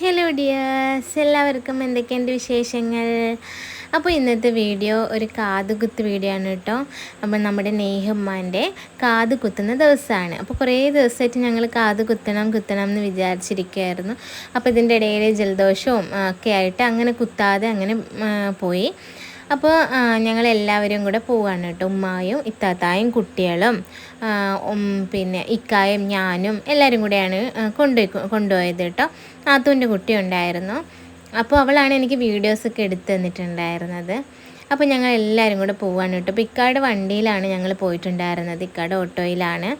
Hello dears എല്ലാവർക്കും എന്തൊക്കെയുണ്ട് വിശേഷങ്ങൾ? അപ്പോൾ ഇന്നത്തെ വീഡിയോ ഒരു കാതുകുത്ത് വീഡിയോ ആണ് കേട്ടോ. അപ്പോൾ നമ്മുടെ നെയ്ഹമ്മാന്റെ കാത് കുത്തുന്ന ദിവസമാണ്. അപ്പോൾ കുറേ ദിവസമായിട്ട് ഞങ്ങൾ കാത് കുത്തണം കുത്തണം എന്ന് വിചാരിച്ചിരിക്കുകയായിരുന്നു. അപ്പോൾ ഇതിന്റെ ഇടയിൽ ജലദോഷവും ഒക്കെ ആയിട്ട് അങ്ങനെ കുത്താതെ അങ്ങനെ പോയി. അപ്പോൾ ഞങ്ങളെല്ലാവരും കൂടെ പോവാണ് കേട്ടോ. ഉമ്മായും ഇത്താത്തായും കുട്ടികളും പിന്നെ ഇക്കായും ഞാനും എല്ലാവരും കൂടെയാണ് കൊണ്ടുപോയി കൊണ്ടുപോയത് കേട്ടോ. ആത്തുവിന്റെ കുട്ടി ഉണ്ടായിരുന്നു. അപ്പോൾ അവളാണ് എനിക്ക് വീഡിയോസൊക്കെ എടുത്തു തന്നിട്ടുണ്ടായിരുന്നത്. അപ്പോൾ ഞങ്ങൾ എല്ലാവരും കൂടെ പോവാണ് കേട്ടോ. അപ്പോൾ ഇക്കായുടെ വണ്ടിയിലാണ് ഞങ്ങൾ പോയിട്ടുണ്ടായിരുന്നത്. ഇക്കാട് ഓട്ടോയിലാണ്.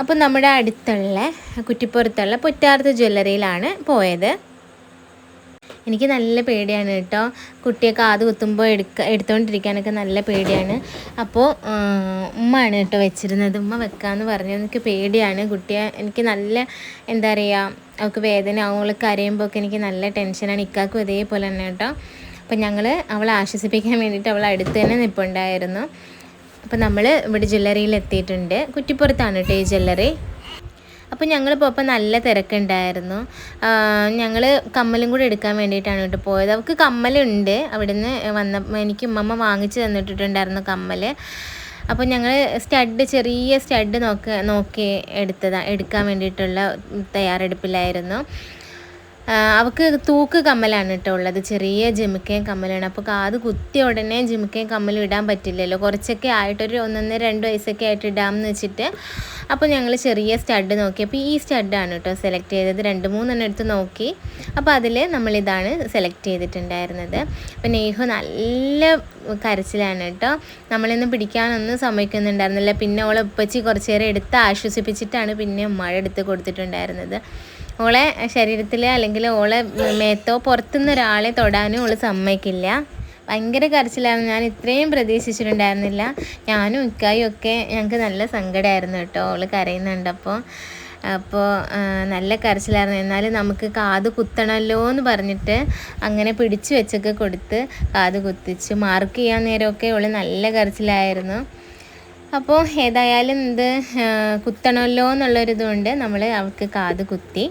അപ്പോൾ നമ്മുടെ അടുത്തുള്ള കുറ്റിപ്പുറത്തുള്ള പുറ്റാർത്ത് ജ്വല്ലറിയിലാണ് പോയത്. എനിക്ക് നല്ല പേടിയാണ് കേട്ടോ. കുട്ടിയൊക്കെ ആദ്യം കുത്തുമ്പോൾ എടുക്ക എടുത്തുകൊണ്ടിരിക്കാനൊക്കെ നല്ല പേടിയാണ്. അപ്പോൾ ഉമ്മയാണ് കേട്ടോ വെച്ചിരുന്നത്. ഉമ്മ വെക്കാമെന്ന് പറഞ്ഞു. എനിക്ക് പേടിയാണ്. കുട്ടിയെ എനിക്ക് നല്ല എന്താ പറയുക അവൾക്ക് വേദന അവൾ കരയുമ്പോൾ എനിക്ക് നല്ല ടെൻഷനാണ് ഇക്കാക്കും ഇതേപോലെ തന്നെ കേട്ടോ. അപ്പം ഞങ്ങൾ അവളെ ആശ്വസിപ്പിക്കാൻ വേണ്ടിയിട്ട് അവൾ അടുത്ത് തന്നെ നിൽപ്പുണ്ടായിരുന്നു അപ്പോൾ നമ്മൾ ഇവിടെ ജ്വല്ലറിയിൽ എത്തിയിട്ടുണ്ട് കുറ്റിപ്പുറത്താണ് കേട്ടോ ഈ ജ്വല്ലറി. അപ്പോൾ ഞങ്ങൾ പോയപ്പോൾ നല്ല തിരക്കുണ്ടായിരുന്നു. ഞങ്ങൾ കമ്മലും കൂടെ എടുക്കാൻ വേണ്ടിയിട്ടാണ് കേട്ടോ പോയത്. അവൾക്ക് കമ്മലുണ്ട്. നിന്ന് വന്ന എനിക്ക് ഉമ്മമ്മ വാങ്ങിച്ച് തന്നിട്ടുണ്ടായിരുന്നു കമ്മൽ അപ്പോൾ ഞങ്ങൾ സ്റ്റഡ് ചെറിയ സ്റ്റഡ് നോക്ക നോക്കി എടുത്തതാണ് എടുക്കാൻ വേണ്ടിയിട്ടുള്ള തയ്യാറെടുപ്പിലായിരുന്നു. അവൾക്ക് തൂക്ക് കമ്മലാണ് കേട്ടോ ഉള്ളത്. ചെറിയ ജിമിക്കയും കമ്മലാണ്. അപ്പോൾ കാത് കുത്തിയ ഉടനെ ജിമിക്കയും കമ്മലും ഇടാൻ പറ്റില്ലല്ലോ. കുറച്ചൊക്കെ ആയിട്ടൊരു ഒന്നൊന്ന് രണ്ട് വയസ്സൊക്കെ ആയിട്ട് ഇടാമെന്ന് വെച്ചിട്ട് അപ്പോൾ ഞങ്ങൾ ചെറിയ സ്റ്റഡ് നോക്കി. അപ്പോൾ ഈ സ്റ്റഡാണ് കേട്ടോ സെലക്ട് ചെയ്തത്. രണ്ട് മൂന്നെണ്ണം എടുത്ത് നോക്കി. അപ്പോൾ അതിൽ നമ്മളിതാണ് സെലക്ട് ചെയ്തിട്ടുണ്ടായിരുന്നത്. അപ്പോൾ നെയ്ഹു നല്ല കരച്ചിലാണ് കേട്ടോ. നമ്മളിന്ന് പിടിക്കാനൊന്നും സമ്മതിക്കുന്നുണ്ടായിരുന്നില്ല. പിന്നെ ഓളെ ഉപ്പച്ചി കുറച്ച് നേരം എടുത്ത് ആശ്വസിപ്പിച്ചിട്ടാണ് പിന്നെ മഴ എടുത്ത് കൊടുത്തിട്ടുണ്ടായിരുന്നത്. ഓളെ ശരീരത്തിൽ അല്ലെങ്കിൽ ഓളെ മേത്തോ പുറത്തുനിന്ന് ഒരാളെ തൊടാനും ഓൾ സമ്മതിക്കില്ല. ഭയങ്കര കരച്ചിലായിരുന്നു ഞാൻ ഇത്രയും പ്രതീക്ഷിച്ചിട്ടുണ്ടായിരുന്നില്ല. ഞാനും ഇക്കായും ഒക്കെ ഞങ്ങൾക്ക് നല്ല സങ്കടമായിരുന്നു കേട്ടോ. ഓൾ കരയുന്നുണ്ടപ്പോൾ അപ്പോൾ നല്ല കരച്ചിലായിരുന്നു. എന്നാലും നമുക്ക് കാത് കുത്തണമല്ലോ എന്ന് പറഞ്ഞിട്ട് അങ്ങനെ പിടിച്ചു വെച്ചൊക്കെ കൊടുത്ത് കാത് കുത്തിച്ച് മാർക്ക് ചെയ്യാൻ നേരമൊക്കെ ഉള്ള. നല്ല കരച്ചിലായിരുന്നു. അപ്പോൾ ഏതായാലും ഇത് കുത്തണമല്ലോ എന്നുള്ളൊരിതുകൊണ്ട് നമ്മൾ അവൾക്ക് കാത് കുത്തി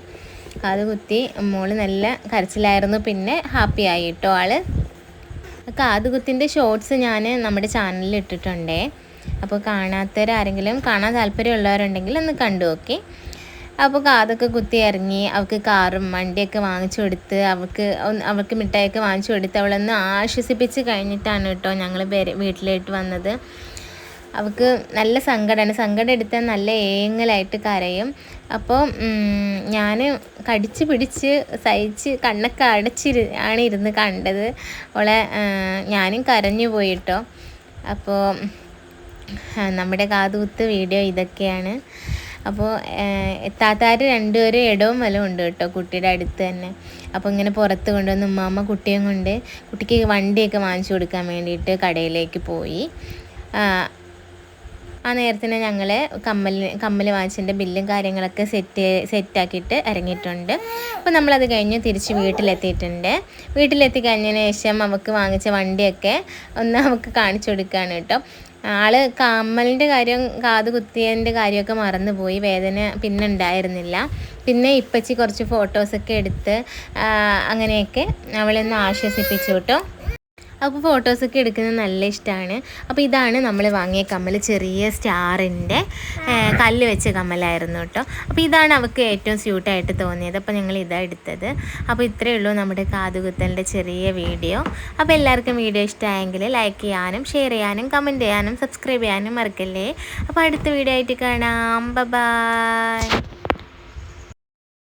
കാത് കുത്തി മോൾ നല്ല കരച്ചിലായിരുന്നു. പിന്നെ ഹാപ്പി ആയി കേട്ടോ ആൾ. കാത് കുത്തിന്റെ ഷോർട്സ് ഞാൻ നമ്മുടെ ചാനലിൽ ഇട്ടിട്ടുണ്ടേ. അപ്പോൾ കാണാത്തവരാരെങ്കിലും കാണാൻ താല്പര്യമുള്ളവരുണ്ടെങ്കിൽ ഒന്ന് കണ്ടു നോക്കി. അപ്പോൾ കാതൊക്കെ കുത്തി ഇറങ്ങി അവൾക്ക് കാറും വണ്ടിയൊക്കെ വാങ്ങിച്ചു കൊടുത്ത് അവൾക്ക് അവൾക്ക് മിഠായിയൊക്കെ വാങ്ങിച്ചു കൊടുത്ത് അവളൊന്ന് ആശ്വസിപ്പിച്ച് കഴിഞ്ഞിട്ടാണ് കേട്ടോ ഞങ്ങൾ വീട്ടിലേക്ക് വന്നത്. അവൾക്ക് നല്ല സങ്കടമാണ് സങ്കടം എടുത്താൽ നല്ല ഏങ്ങലായിട്ട് കരയും. അപ്പോൾ ഞാൻ കടിച്ച് പിടിച്ച് സഹിച്ച് കണ്ണൊക്കെ അടച്ചിരു ആണ് ഇരുന്ന് കണ്ടത്. അവളെ ഞാനും കരഞ്ഞു പോയിട്ടോ അപ്പോൾ നമ്മുടെ കാതുകുത്ത് വീഡിയോ ഇതൊക്കെയാണ്. അപ്പോൾ താത്താർ രണ്ടുപേരും ഇടവും വലവും ഉണ്ട് കേട്ടോ കുട്ടിയുടെ അടുത്ത് തന്നെ. അപ്പോൾ ഇങ്ങനെ പുറത്ത് കൊണ്ടുവന്ന് ഉമ്മാമ്മ കുട്ടിയും കൊണ്ട് കുട്ടിക്ക് വണ്ടിയൊക്കെ വാങ്ങിച്ചു കൊടുക്കാൻ വേണ്ടിയിട്ട് കടയിലേക്ക് പോയി. ആ നേരത്തിന് ഞങ്ങൾ കമ്മൽ കമ്മൽ വാങ്ങിച്ചതിന്റെ ബില്ലും കാര്യങ്ങളൊക്കെ സെറ്റ് സെറ്റാക്കിയിട്ട് ഇറങ്ങിയിട്ടുണ്ട്. അപ്പോൾ നമ്മളത് കഴിഞ്ഞ് തിരിച്ച് വീട്ടിലെത്തിയിട്ടുണ്ട്. വീട്ടിലെത്തി കഴിഞ്ഞതിന് ശേഷം അവൾക്ക് വാങ്ങിച്ച വണ്ടിയൊക്കെ ഒന്ന് അവൾക്ക് കാണിച്ചു കൊടുക്കുകയാണ് കേട്ടോ. ആൾ കമ്മലിന്റെ കാര്യം കാത് കുത്തിയതിന്റെ കാര്യമൊക്കെ മറന്നുപോയി വേദന പിന്നെ ഉണ്ടായിരുന്നില്ല. പിന്നെ ഇപ്പച്ചി കുറച്ച് ഫോട്ടോസൊക്കെ എടുത്ത് അങ്ങനെയൊക്കെ അവളൊന്ന് ആശ്വസിപ്പിച്ചു കേട്ടോ. അപ്പോൾ ഫോട്ടോസൊക്കെ എടുക്കുന്നത് നല്ല ഇഷ്ടമാണ് അപ്പോൾ ഇതാണ് നമ്മൾ വാങ്ങിയ കമ്മൽ ചെറിയ സ്റ്റാറിന്റെ കല്ല് വെച്ച കമ്മലായിരുന്നു കേട്ടോ. അപ്പോൾ ഇതാണ് അവൾക്ക് ഏറ്റവും സ്യൂട്ടായിട്ട് തോന്നിയത്. അപ്പോൾ ഞങ്ങൾ ഇതാണ് എടുത്തത്. അപ്പോൾ ഇത്രയേ ഉള്ളൂ നമ്മുടെ കാതുകുത്തലിന്റെ ചെറിയ വീഡിയോ. അപ്പോൾ എല്ലാവർക്കും വീഡിയോ ഇഷ്ടമായെങ്കിൽ ലൈക്ക് ചെയ്യാനും ഷെയർ ചെയ്യാനും കമന്റ് ചെയ്യാനും സബ്സ്ക്രൈബ് ചെയ്യാനും മറക്കല്ലേ. അപ്പോൾ അടുത്ത വീഡിയോ ആയിട്ട് കാണാം. ബൈ